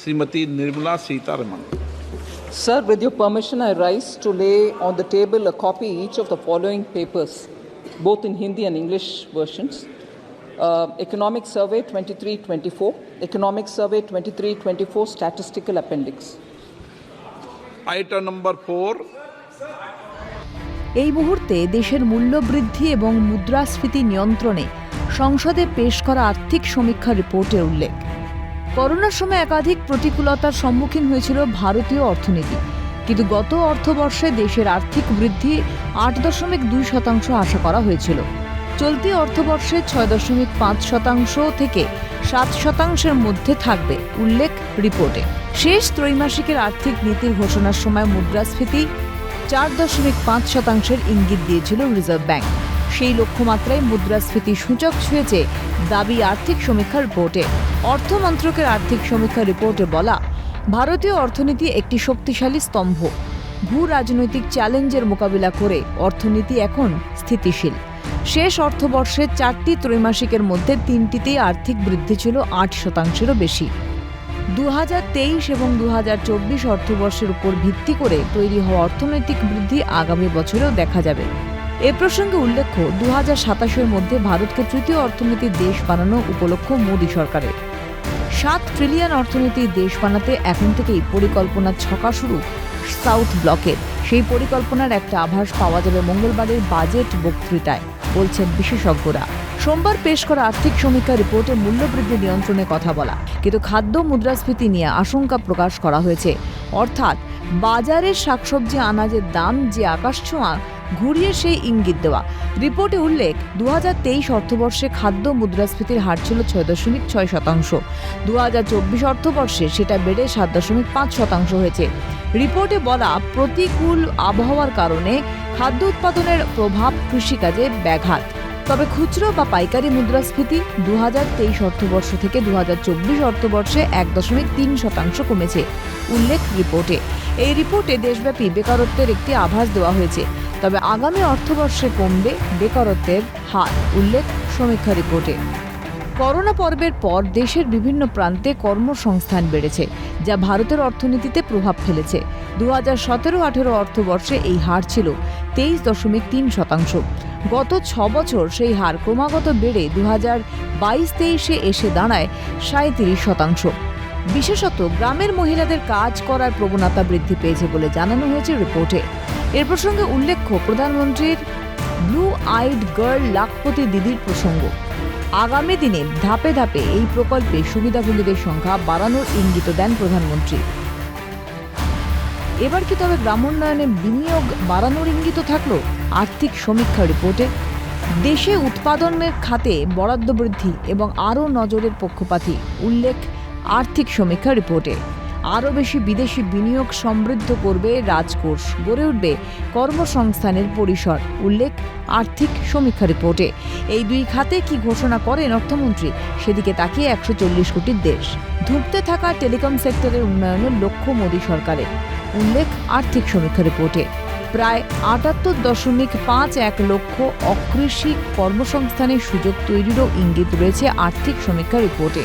Srimati Nirmala Sitaraman. Sir, with your permission, I rise to lay on the table a copy each of the following papers, both in Hindi and English versions. Uh, Economic Survey 2324, Economic Survey 2324, Statistical Appendix. Item number four, এই মুহূর্তে দেশের মূল্যবৃদ্ধি এবং মুদ্রাস্ফীতি নিয়ন্ত্রণে সংসদে পেশ করা আর্থিক সমীক্ষা রিপোর্টের উল্লেখ করোনার সময় একাধিক প্রতিকূলতার সম্মুখীন হয়েছিল ভারতীয় অর্থনীতি। কিন্তু গত অর্থবর্ষে দেশের আর্থিক বৃদ্ধি আট দশমিক দুই শতাংশ আশা করা হয়েছিল। চলতি অর্থবর্ষে ছয় দশমিক পাঁচ শতাংশ থেকে সাত শতাংশের মধ্যে থাকবে, উল্লেখ রিপোর্টে। শেষ ত্রৈমাসিকের আর্থিক নীতির ঘোষণার সময় মুদ্রাস্ফীতি চার দশমিক পাঁচ শতাংশের ইঙ্গিত দিয়েছিল রিজার্ভ ব্যাংক। সেই লক্ষ্যমাত্রায় মুদ্রাস্ফীতি সূচক ছুঁয়েছে দাবি আর্থিক সমীক্ষা রিপোর্টে। অর্থ মন্ত্রকের আর্থিক সমীক্ষা রিপোর্টে বলা, ভারতীয় অর্থনীতি একটি শক্তিশালী স্তম্ভ। ভূ রাজনৈতিক চ্যালেঞ্জের মোকাবিলা করে অর্থনীতি এখন স্থিতিশীল। শেষ অর্থবর্ষে চারটি ত্রৈমাসিকের মধ্যে তিনটিতেই আর্থিক বৃদ্ধি ছিল আট শতাংশেরও বেশি। দু হাজার তেইশ এবং দু হাজার চব্বিশ অর্থবর্ষের উপর ভিত্তি করে তৈরি হওয়া অর্থনৈতিক বৃদ্ধি আগামী বছরেও দেখা যাবে। এ প্রসঙ্গে উল্লেখ্য দু সাতাশের মধ্যে ভারতকে তৃতীয় অর্থনীতির দেশ বানানো উপলক্ষ মোদী সরকারের। সাত ট্রিলিয়ন অর্থনীতির দেশ বানাতে এখন থেকেই পরিকল্পনা ছকা শুরু সাউথ ব্লকের। সেই পরিকল্পনার একটা আভাস পাওয়া যাবে মঙ্গলবারের বাজেট বক্তৃতায়, বলছেন বিশেষজ্ঞরা। সোমবার পেশ করা আর্থিক সমীক্ষা রিপোর্টে মূল্যবৃদ্ধি নিয়ন্ত্রণে কথা বলা, কিন্তু খাদ্য মুদ্রাস্ফীতি নিয়ে আশঙ্কা প্রকাশ করা হয়েছে। অর্থাৎ বাজারের শাকসবজি আনাজের দাম যে আকাশ ছোঁয়া ঘুরিয়ে সেই ইঙ্গিত দেওয়া। রিপোর্টে উল্লেখ দু হাজার তেইশ অর্থবর্ষে খাদ্য মুদ্রাস্ফীতির হার ছিল ছয় দশমিক ছয় শতাংশ। দু হাজার চব্বিশ অর্থবর্ষে সেটা বেড়ে সাত দশমিক পাঁচ শতাংশ হয়েছে। রিপোর্টে বলা, প্রতিকূল আবহাওয়ার কারণে খাদ্য উৎপাদনের প্রভাব কৃষিকাজে ব্যাঘাত। তবে খুচরো বা পাইকারি মুদ্রাস্ফীতি দু হাজার তেইশ অর্থবর্ষ থেকে দু হাজার চব্বিশ অর্থবর্ষে এক দশমিক তিন শতাংশ কমেছে, উল্লেখ রিপোর্টে। এই রিপোর্টে দেশব্যাপী বেকারত্বের একটি আভাস দেওয়া হয়েছে। তবে আগামী অর্থবর্ষে কমবে বেকারত্বের হার, উল্লেখ সমীক্ষা রিপোর্টে। করোনা পর্বের পর দেশের বিভিন্ন প্রান্তে কর্মসংস্থান বেড়েছে, যা ভারতের অর্থনীতিতে প্রভাব ফেলেছে। দু হাজার সতেরো আঠেরো অর্থবর্ষে এই হার ছিল তেইশ দশমিক তিন শতাংশ। গত ছ বছর সেই হার ক্রমাগত বেড়ে দু হাজার বাইশ তেইশে এসে দাঁড়ায় সাঁত্রিশ শতাংশ। বিশেষত গ্রামের মহিলাদের কাজ করার প্রবণতা বৃদ্ধি পেয়েছে বলে জানানো হয়েছে রিপোর্টে। এর প্রসঙ্গে উল্লেখ্য, প্রধানমন্ত্রীর ব্লু আইড গার্ল লাখপতি দিদির প্রসঙ্গ। আগামী দিনে ধাপে ধাপে এই প্রকল্পে সুবিধাভোগীদের সংখ্যা বাড়ানোর ইঙ্গিত দেন প্রধানমন্ত্রী। এবার কি তবে গ্রামোন্নয়নে বিনিয়োগ বাড়ানোর ইঙ্গিত থাকল? আর্থিক সমীক্ষা রিপোর্টে, দেশে উৎপাদনের খাতে বরাদ্দ বৃদ্ধি এবং আরও নজরের পক্ষপাতী, উল্লেখ আর্থিক সমীক্ষা রিপোর্টে। আরও বেশি বিদেশি বিনিয়োগ সমৃদ্ধ করবে রাজকোষ। গড়ে উঠবে কর্মসংস্থানের পরিসর, উল্লেখ আর্থিক সমীক্ষা রিপোর্টে। এই দুই খাতে কি ঘোষণা করেন অর্থমন্ত্রী? সেদিকে তাকিয়ে একশো চল্লিশ কোটির দেশ। ধুঁকতে থাকা টেলিকম সেক্টরের উন্নয়নের লক্ষ্য মোদী সরকারের, উল্লেখ আর্থিক সমীক্ষা রিপোর্টে। প্রায় আটাত্তর দশমিক পাঁচ এক লক্ষ অকৃষি কর্মসংস্থানের সুযোগ তৈরিরও ইঙ্গিত রয়েছে আর্থিক সমীক্ষা রিপোর্টে।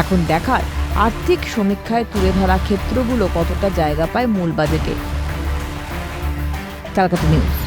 এখন দেখার আর্থিক সমীক্ষায় তুলে ধরা ক্ষেত্রগুলো কতটা জায়গা পায় মূল বাজেটে। ক্যালকাটা নিউজ।